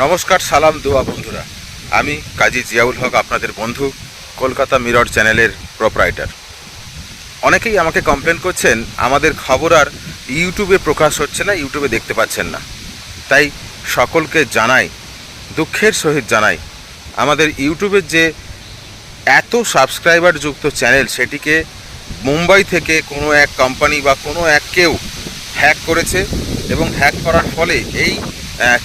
নমস্কার, সালাম দোয়া বন্ধুরা। আমি কাজী জিয়াউল হক, আপনাদের বন্ধু, কলকাতা মিরর চ্যানেলের প্রোপ্রাইটার। অনেকেই আমাকে কমপ্লেন করছেন, আমাদের খবর আর ইউটিউবে প্রকাশ হচ্ছে না, ইউটিউবে দেখতে পাচ্ছেন না। তাই সকলকে জানাই, দুঃখের সহিত জানাই, আমাদের ইউটিউবের যে এত সাবস্ক্রাইবার যুক্ত চ্যানেল, সেটিকে মুম্বাই থেকে কোনো এক কোম্পানি বা কোনো এক কেউ হ্যাক করেছে এবং হ্যাক করার ফলে এই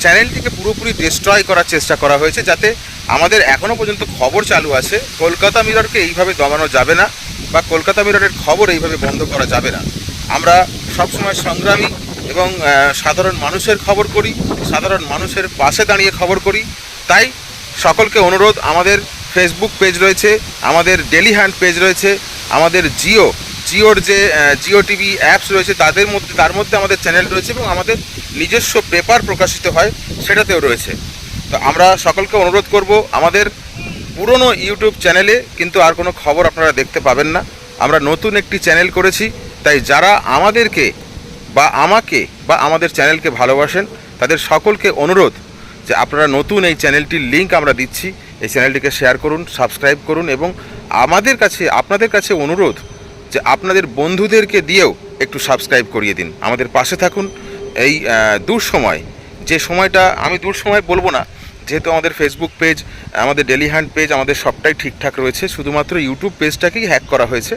চ্যানেলটিকে পুরোপুরি ডিস্ট্রয় করার চেষ্টা করা হয়েছে যাতে আমাদের এখনও পর্যন্ত খবর চালু আছে। কলকাতা মিররকে এইভাবে দমানো যাবে না বা কলকাতা মিররের খবর এইভাবে বন্ধ করা যাবে না। আমরা সবসময় সংগ্রামী এবং সাধারণ মানুষের খবর করি, সাধারণ মানুষের পাশে দাঁড়িয়ে খবর করি। তাই সকলকে অনুরোধ, আমাদের ফেসবুক পেজ রয়েছে, আমাদের ডেলি হ্যান্ড পেজ রয়েছে, আমাদের জিও জিওর যে জিও টিভি অ্যাপস রয়েছে, তাদের মধ্যে, তার মধ্যে আমাদের চ্যানেল রয়েছে এবং আমাদের নিজস্ব পেপার প্রকাশিত হয়, সেটাতেও রয়েছে। তো আমরা সকলকে অনুরোধ করব, আমাদের পুরনো ইউটিউব চ্যানেলে কিন্তু আর কোনো খবর আপনারা দেখতে পাবেন না। আমরা নতুন একটি চ্যানেল করেছি, তাই যারা আমাদেরকে বা আমাকে বা আমাদের চ্যানেলকে ভালোবাসেন, তাদের সকলকে অনুরোধ যে আপনারা নতুন এই চ্যানেলটির লিঙ্ক আমরা দিচ্ছি, এই চ্যানেলটিকে শেয়ার করুন সাবস্ক্রাইব করুন এবং আমাদের কাছে, আপনাদের কাছে অনুরোধ যে আপনাদের বন্ধুদেরকে দিয়েও একটু সাবস্ক্রাইব করিয়ে দিন। আমাদের পাশে থাকুন। এই সময় যে সময়টা আমি সময় বলব না, যেহেতু আমাদের ফেসবুক পেজ আমাদের ডেলি হ্যান্ড পেজ আমাদের সবটাই ঠিকঠাক রয়েছে। শুধুমাত্র ইউটিউব পেজটাকেই হ্যাক করা হয়েছে।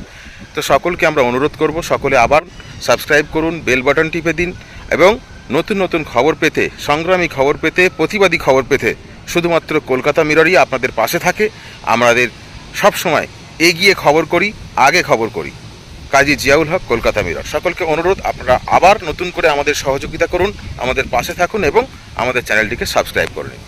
তো সকলকে আমরা অনুরোধ করব, সকলে আবার সাবস্ক্রাইব করুন বেল বাটন টিপে দিন এবং নতুন নতুন খবর পেতে, সংগ্রামী খবর পেতে, প্রতিবাদী খবর পেতে শুধুমাত্র কলকাতা মিররই আপনাদের পাশে থাকে। আমাদের সবসময় এগিয়ে খবর করি। আগে খবর করি। কাজী জিয়াউল হক, কলকাতা মিরর। সকলকে অনুরোধ, আপনারা আবার নতুন করে আমাদের সহযোগিতা করুন, আমাদের পাশে থাকুন এবং আমাদের চ্যানেলটিকে সাবস্ক্রাইব করে নিন।